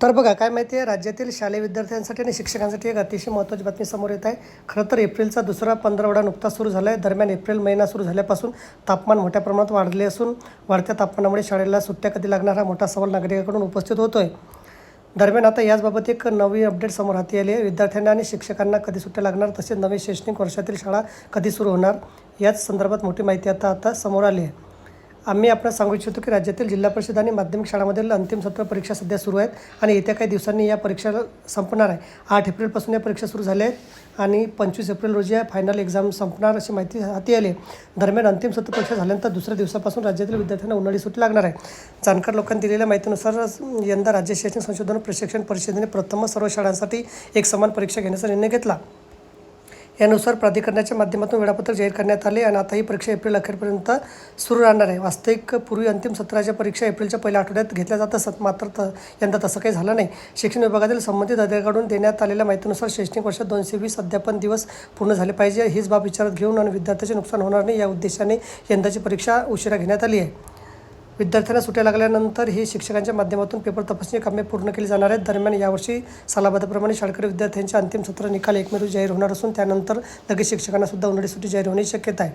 तर बघा काय माहिती आहे राज्यातील शालेय विद्यार्थ्यांसाठी आणि शिक्षकांसाठी एक अतिशय महत्त्वाची बातमी समोर येत आहे. खरं तर एप्रिलचा दुसरा पंधरावडा नुकताच सुरू झाला आहे दरम्यान एप्रिल महिना सुरू झाल्यापासून तापमान मोठ्या प्रमाणात वाढले असून वाढत्या तापमानामुळे शाळेला सुट्ट्या कधी लागणार हा मोठा सवाल नागरिकांकडून उपस्थित होतो आहे दरम्यान आता याचबाबत एक नवी अपडेट समोर हाती आली आहे. विद्यार्थ्यांना आणि शिक्षकांना कधी सुट्ट्या लागणार तसेच नवे शैक्षणिक वर्षातील शाळा कधी सुरू होणार याच संदर्भात मोठी माहिती आता आता समोर आली आहे. आम्ही आपण सांगू इच्छितो की राज्यातील जिल्हा परिषद आणि माध्यमिक शाळांमधील अंतिम सत्र परीक्षा सध्या सुरू आहेत आणि येत्या काही दिवसांनी या परीक्षा संपणार आहे. आठ एप्रिलपासून या परीक्षा सुरू झाल्या आहेत आणि पंचवीस एप्रिल रोजी या फायनल एक्झाम संपणार अशी माहिती हाती आली आहे. दरम्यान अंतिम सत्र परीक्षा झाल्यानंतर दुसऱ्या दिवसापासून राज्यातील विद्यार्थ्यांना उन्हाळी सुट्टी लागणार आहे. जाणकार लोकांनी दिलेल्या माहितीनुसार यंदा राज्य शैक्षणिक संशोधन प्रशिक्षण परिषदेने प्रथमच सर्व शाळांसाठी एक समान परीक्षा घेण्याचा निर्णय घेतला. यानुसार प्राधिकरणाच्या माध्यमातून वेळापत्रक जाहीर करण्यात आले आणि आता ही परीक्षा एप्रिल अखेरपर्यंत सुरू राहणार आहे. वास्तविक पूर्वी अंतिम सत्राच्या परीक्षा एप्रिलच्या पहिल्या आठवड्यात घेतल्या जात असत मात्र त यंदा तसं काही झालं नाही. शिक्षण विभागातील संबंधित अधिकाऱ्यांकडून देण्यात आलेल्या माहितीनुसार शैक्षणिक वर्षात दोनशे वीस अध्यापन दिवस पूर्ण झाले पाहिजे. हीच बाब विचारात घेऊन आणि विद्यार्थ्याचे नुकसान होणार नाही या उद्देशाने यंदाची परीक्षा उशिरा घेण्यात आली आहे. विद्यार्थ्यांना सुट्या लागल्यानंतर ही शिक्षकांच्या माध्यमातून पेपर तपासणी कामे पूर्ण केली जाणार आहेत. दरम्यान यावर्षी सालाबादाप्रमाणे शाळकरी विद्यार्थ्यांचे अंतिम सत्र निकाल एक मे रोजी जाहीर होणार असून त्यानंतर लगेच शिक्षकांना सुद्धा उन्हाळी सुट्टी जाहीर होण्याची शक्यता आहे.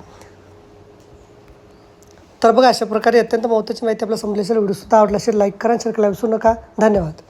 तर बघा अशा प्रकारे अत्यंत महत्त्वाची माहिती आपल्याला समजली असेल. व्हिडिओसुद्धा आवडला असेल लाईक करा शेअर करायला विसरू नका. धन्यवाद.